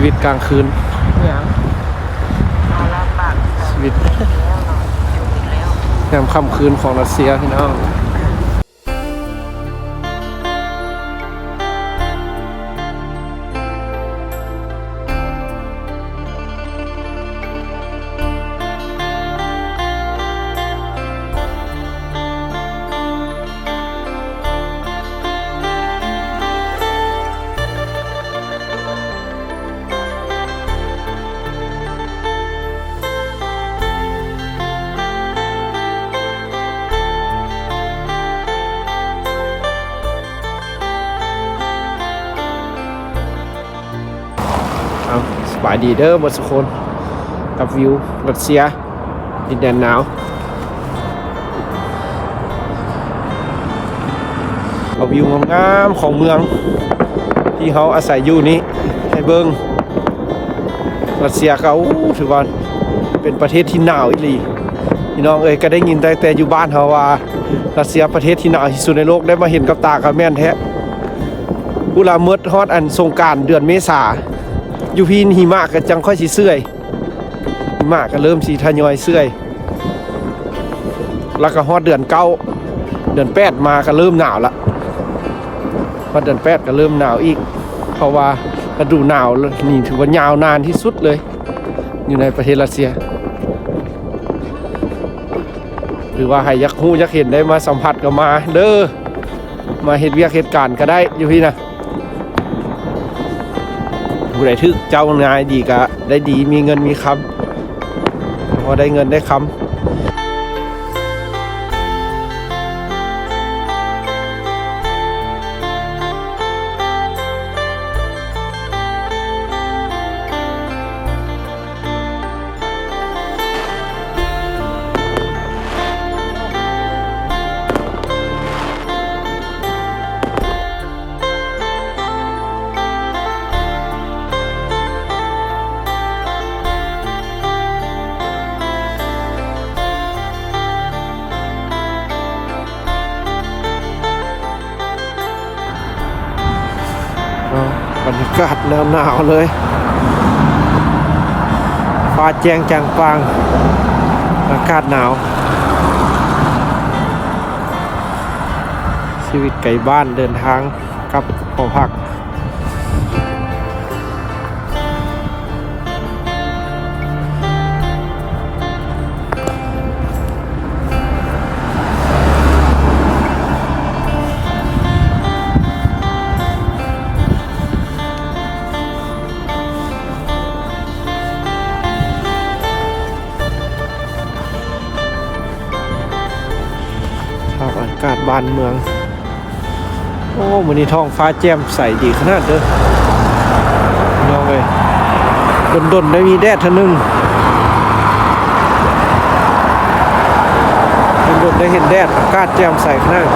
ชีวิตกลางคืนเนี่ยเอาละปากชีวิตแล้วเนาะอยู่อีกแล้วยามค่ำคืนของรัสเซียพี่น้อง บายดีเด้อหมดสุคนกับวิวรัสเซียดินแดนหนาวเอาวิวงามๆของเมือง ที่เขาอาศัยอยู่นี้ให้เบิงรัสเซียเขาถือว่าเป็นประเทศที่หนาวอีหลีพี่น้องเอ้ยก็ได้ยินแต่แต่อยู่บ้านเขาว่ารัสเซียประเทศที่หนาวที่สุดในโลกได้มาเห็นกับตากับแม่นแท้กุลาเมิดฮอดอันสงการเดือนเมษา อยู่พีนหิมะก็จังค่อยสิเสื่อยหิมะก็เริ่มสิทยอยเสื่อย แล้วก็ฮอดเดือนเก้าเดือนแปดมาก็เริ่มหนาวละฮอเดือนแปดก็เริ่มหนาวอีก เพราะว่าฤดูหนาวนี่ถือว่ายาวนานที่สุดเลย อยู่ในประเทศรัสเซีย หรือว่าให้ยักหู้ยักเห็นได้มาสัมผัสก็มาเด้อมาเห็นเวียกเหตุการณ์ก็ได้อยู่พี่นะ ผู้ใดทึกเจ้านายดีก็ได้ดีมีเงินมีคำพอได้เงินได้คำ บรรยากาศหนาวหนาวๆเลยฟ้าแจ้งจางฟางอากาศหนาว ชีวิตไก่บ้านเดินทางกับหอพักากาศบ้านเมือง โอ้มือนี้ท้องฟ้าแจ่มใสดีขนาดเด้อน้องเอ้ยดนๆได้มีแดดทะนึงดนๆได้เห็นแดดอากาศแจ่มใสขนาด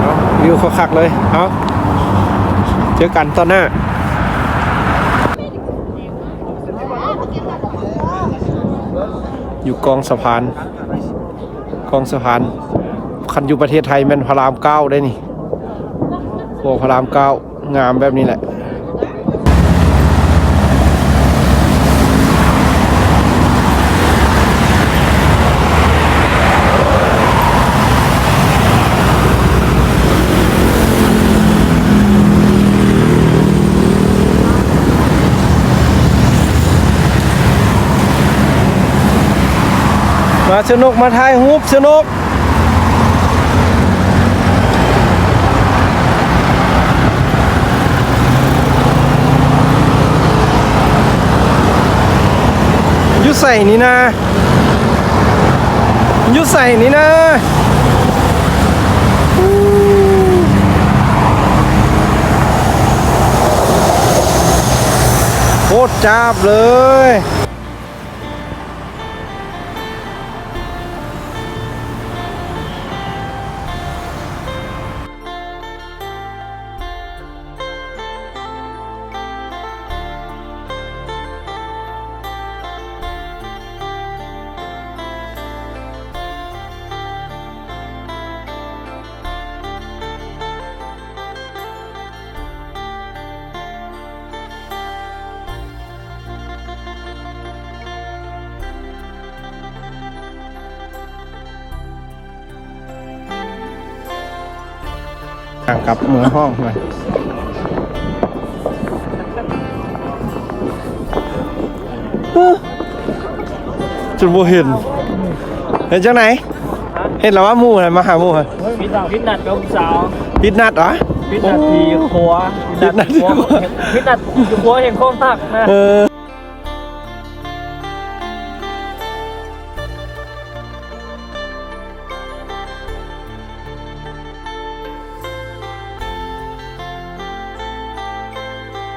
เอาวิว คักเลย เอาเจอกันตอนหน้าอยู่กองสะพานกองสะพานคันอยู่ประเทศไทยแม่นพระรามเก้าได้นี่โอ้พระรามเก้างามแบบนี้แหละ มาสนุกมาถ่ายรูปสนุกยุใส่นี่นะยุใส่นี่นะโคตรจับเลย กลับเมืองห้องไปเอ้อจนบ่เห็นเห็นจังไหน เห็นแล้วว่าหมู่อะไรมาหาหมู่เหรอพิษสาวพิษนัดกับสาวพิดนัดเหรอพิษนัดทีครัวพิษนัดที่ครัวพิษนัดอยู่ครัวเห็นโค้งทักนะ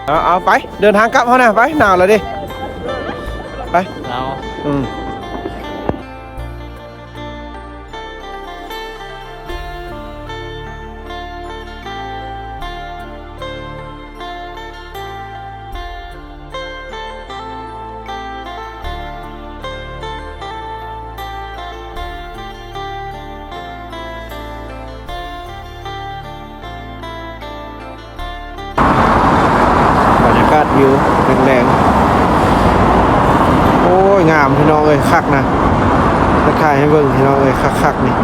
เออเอาเอาไปเดินทางกลับเขานะไปหนาวแล้วดิไปเราอืม บรรยากาศวิวแรงๆ โอ้ยงามพี่น้องเอ้ยคักนะจะถ่ายให้เบิ่งพี่น้องเอ้ยคักๆนี่